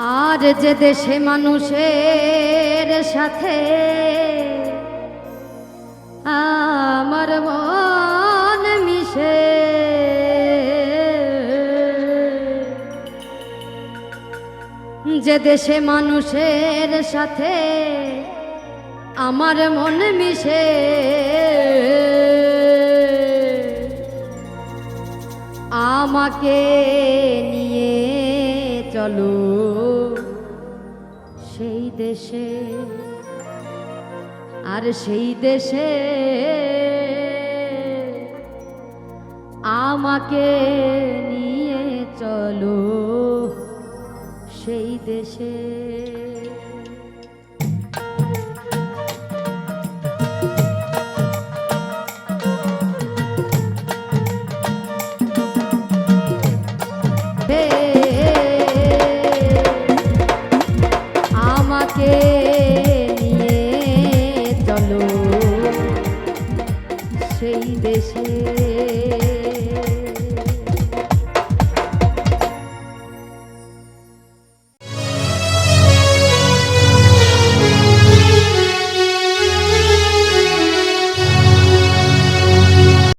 আর যে দেশে মানুষের সাথে আমার মন মিশে। যে দেশে মানুষের সাথে আমার মন মিশে। আমাকে নিয়ে চলো সেই দেশে আর সেই দেশে আমাকে নিয়ে চলো সেই দেশে। Hey সেই দেশে